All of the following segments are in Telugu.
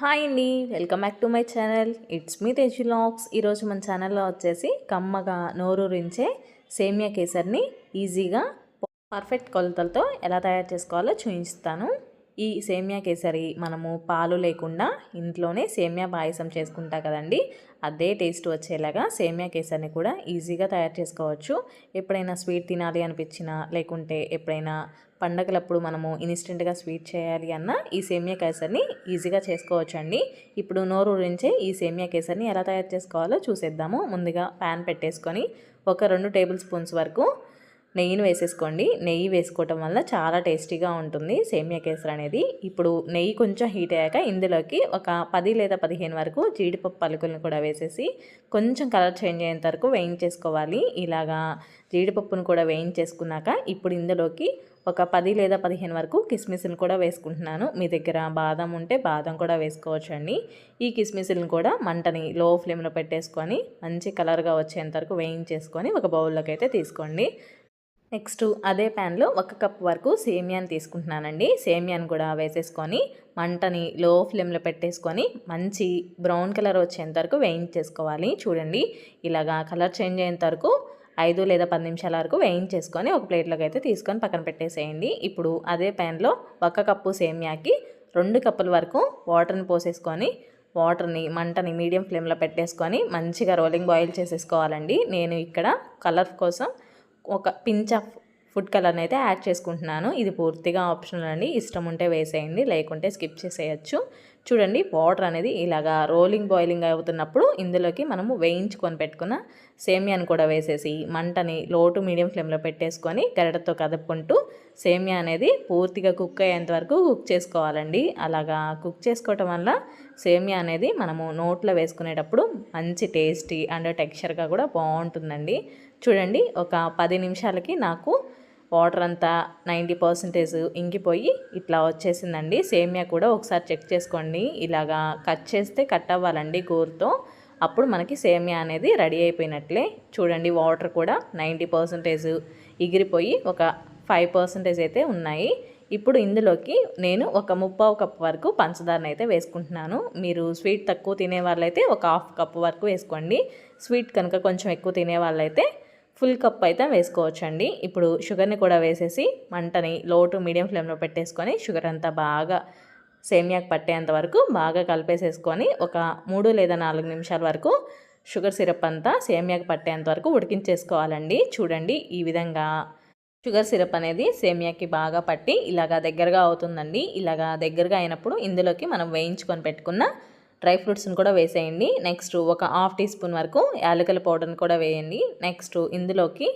హాయ్ అండి. Welcome back to my channel. It's me Teju lakhs. ఈరోజు మన ఛానల్లో వచ్చేసి కమ్మగా నోరూరించే సేమియా కేసర్ని ఈజీగా పర్ఫెక్ట్ కొలతలతో ఎలా తయారు చేసుకోవాలో చూపిస్తాను. ఈ సేమియా కేసరి మనము పాలు లేకుండా ఇంట్లోనే సేమియా పాయసం చేసుకుంటా కదండి. అదే టేస్ట్ వచ్చేలాగా సేమియా కేసరిని కూడా ఈజీగా తయారు చేసుకోవచ్చు. ఎప్పుడైనా స్వీట్ తినాలి అనిపించినా లేకుంటే ఎప్పుడైనా పండగలప్పుడు మనము ఇన్స్టెంట్గా స్వీట్ చేయాలి అన్న ఈ సేమియా కేసరిని ఈజీగా చేసుకోవచ్చండి. ఇప్పుడు నోరు ఊరించే ఈ సేమియా కేసరిని ఎలా తయారు చేసుకోవాలో చూసేద్దాము. ముందుగా ప్యాన్ పెట్టేసుకొని ఒక రెండు టేబుల్ స్పూన్స్ వరకు నెయ్యిని వేసేసుకోండి. నెయ్యి వేసుకోవటం వల్ల చాలా టేస్టీగా ఉంటుంది. సేమియా కేసరి అనేది ఇప్పుడు నెయ్యి కొంచెం హీట్ అయ్యాక ఇందులోకి ఒక పది లేదా పదిహేను వరకు జీడిపప్పు పలుకులను కూడా వేసేసి కొంచెం కలర్ చేంజ్ అయ్యేంత వరకు వేయించేసుకోవాలి. ఇలాగా జీడిపప్పును కూడా వేయించేసుకున్నాక ఇప్పుడు ఇందులోకి ఒక పది లేదా పదిహేను వరకు కిస్మిస్లు కూడా వేసుకుంటున్నాను. మీ దగ్గర బాదం ఉంటే బాదం కూడా వేసుకోవచ్చు అండి. ఈ కిస్మిస్లను కూడా మంటని లో ఫ్లేమ్లో పెట్టేసుకొని మంచి కలర్గా వచ్చేంత వరకు వేయించేసుకొని ఒక బౌల్లోకి అయితే తీసుకోండి. నెక్స్ట్ అదే ప్యాన్లో ఒక కప్ వరకు సేమియాని తీసుకుంటున్నానండి. సేమియాని కూడా వేసేసుకొని మంటని లో ఫ్లేమ్లో పెట్టేసుకొని మంచి బ్రౌన్ కలర్ వచ్చేంత వరకు వేయించేసుకోవాలి. చూడండి ఇలాగా కలర్ చేంజ్ అయ్యేంత వరకు ఐదు లేదా పది నిమిషాల వరకు వేయించేసుకొని ఒక ప్లేట్లోకి అయితే తీసుకొని పక్కన పెట్టేసేయండి. ఇప్పుడు అదే ప్యాన్లో ఒక కప్పు సేమియాకి రెండు కప్పుల వరకు వాటర్ని పోసేసుకొని వాటర్ని మంటని మీడియం ఫ్లేమ్లో పెట్టేసుకొని మంచిగా రోలింగ్ బాయిల్ చేసేసుకోవాలండి. నేను ఇక్కడ కలర్ కోసం ఒక పించ్ ఆఫ్ ఫుడ్ కలర్ని అయితే యాడ్ చేసుకుంటున్నాను. ఇది పూర్తిగా ఆప్షనల్ అండి. ఇష్టం ఉంటే వేసేయండి లేకుంటే స్కిప్ చేసేయచ్చు. చూడండి వాటర్ అనేది ఇలాగా రోలింగ్ బాయిలింగ్ అవుతున్నప్పుడు ఇందులోకి మనము వేయించుకొని పెట్టుకున్న సేమియాని కూడా వేసేసి మంటని లోటు మీడియం ఫ్లేమ్లో పెట్టేసుకొని గరిటతో కదుపుకుంటూ సేమియా అనేది పూర్తిగా కుక్ అయ్యేంత వరకు కుక్ చేసుకోవాలండి. అలాగా కుక్ చేసుకోవటం వల్ల సేమియా అనేది మనము నోట్లో వేసుకునేటప్పుడు మంచి టేస్టీ అండ్ టెక్స్చర్గా కూడా బాగుంటుందండి. చూడండి ఒక పది నిమిషాలకి నాకు వాటర్ అంతా నైంటీ పర్సెంటేజ్ ఇంకిపోయి ఇట్లా వచ్చేసిందండి. సేమియా కూడా ఒకసారి చెక్ చేసుకోండి. ఇలాగా కట్ చేస్తే కట్ అవ్వాలండి గోరుతో. అప్పుడు మనకి సేమియా అనేది రెడీ అయిపోయినట్లే. చూడండి వాటర్ కూడా నైంటీ పర్సెంటేజ్ ఎగిరిపోయి ఒక ఫైవ్ పర్సెంటేజ్ అయితే ఉన్నాయి. ఇప్పుడు ఇందులోకి నేను ఒక ముప్పావు కప్ వరకు పంచదారని అయితే వేసుకుంటున్నాను. మీరు స్వీట్ తక్కువ తినే వాళ్ళైతే ఒక హాఫ్ కప్ వరకు వేసుకోండి. స్వీట్ కనుక కొంచెం ఎక్కువ తినే వాళ్ళైతే ఫుల్ కప్ అయితే వేసుకోవచ్చండి. ఇప్పుడు షుగర్ని కూడా వేసేసి మంటని లో టు మీడియం ఫ్లేమ్లో పెట్టేసుకొని షుగర్ అంతా బాగా సేమియాకి పట్టేంత వరకు బాగా కలిపేసేసుకొని ఒక మూడు లేదా నాలుగు నిమిషాల వరకు షుగర్ సిరప్ అంతా సేమియాకి పట్టేంత వరకు ఉడికించేసుకోవాలండి. చూడండి ఈ విధంగా షుగర్ సిరప్ అనేది సేమియాకి బాగా పట్టి ఇలాగా దగ్గరగా అవుతుందండి. ఇలాగా దగ్గరగా అయినప్పుడు ఇందులోకి మనం వేయించుకొని పెట్టుకున్న డ్రై ఫ్రూట్స్ని కూడా వేసేయండి. నెక్స్ట్ ఒక హాఫ్ టీ స్పూన్ వరకు యాలకల పౌడర్ని కూడా వేయండి. నెక్స్ట్ ఇందులోకి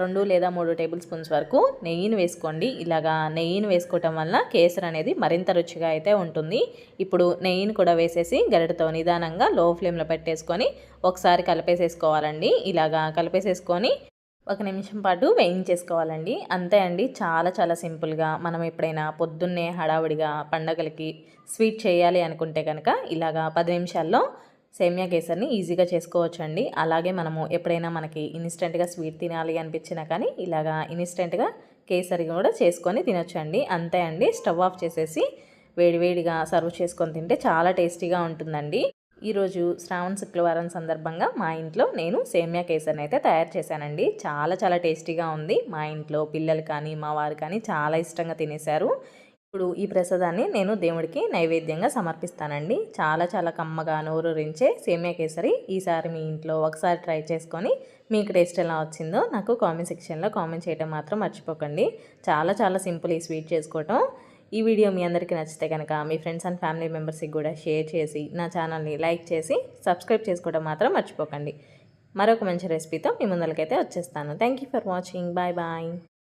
రెండు లేదా మూడు టేబుల్ స్పూన్స్ వరకు నెయ్యిని వేసుకోండి. ఇలాగా నెయ్యిని వేసుకోవటం వల్ల కేసర్ అనేది మరింత రుచిగా అయితే ఉంటుంది. ఇప్పుడు నెయ్యిని కూడా వేసేసి గరిటతో నిదానంగా లో ఫ్లేమ్లో పెట్టేసుకొని ఒకసారి కలిపేసేసుకోవాలండి. ఇలాగా కలిపేసేసుకొని ఒక నిమిషం పాటు వేయించేసుకోవాలండి. అంతే అండి చాలా చాలా సింపుల్గా మనం ఎప్పుడైనా పొద్దున్నే హడావుడిగా పండగలకి స్వీట్ చేయాలి అనుకుంటే కనుక ఇలాగా పది నిమిషాల్లో సేమియా కేసర్ని ఈజీగా చేసుకోవచ్చండి. అలాగే మనము ఎప్పుడైనా మనకి ఇన్స్టెంట్గా స్వీట్ తినాలి అనిపించినా కానీ ఇలాగా ఇన్స్టెంట్గా కేసరి కూడా చేసుకొని తినొచ్చండి. అంతే అండి స్టవ్ ఆఫ్ చేసేసి వేడివేడిగా సర్వ్ చేసుకొని తింటే చాలా టేస్టీగా ఉంటుందండి. ఈరోజు శ్రావణ శుక్రవారం సందర్భంగా మా ఇంట్లో నేను సేమియా కేసర్ని అయితే తయారు చేశానండి. చాలా చాలా టేస్టీగా ఉంది. మా ఇంట్లో పిల్లలు కానీ మా వారు కానీ చాలా ఇష్టంగా తినేశారు. ఇప్పుడు ఈ ప్రసాదాన్ని నేను దేవుడికి నైవేద్యంగా సమర్పిస్తానండి. చాలా చాలా కమ్మగా నోరూరించే సేమియా కేసరి ఈసారి మీ ఇంట్లో ఒకసారి ట్రై చేసుకొని మీకు టేస్ట్ ఎలా వచ్చిందో నాకు కామెంట్ సెక్షన్లో కామెంట్ చేయడం మాత్రం మర్చిపోకండి. చాలా చాలా సింపుల్ ఈ స్వీట్ చేసుకోవటం. ఈ వీడియో మీ అందరికీ నచ్చితే కనుక మీ ఫ్రెండ్స్ అండ్ ఫ్యామిలీ మెంబర్స్కి కూడా షేర్ చేసి నా ఛానల్ని లైక్ చేసి సబ్స్క్రైబ్ చేసుకోవడం మాత్రం మర్చిపోకండి. మరొక మంచి రెసిపీతో మీ ముందరికైతే వచ్చేస్తాను. Thank for watching. Bye bye.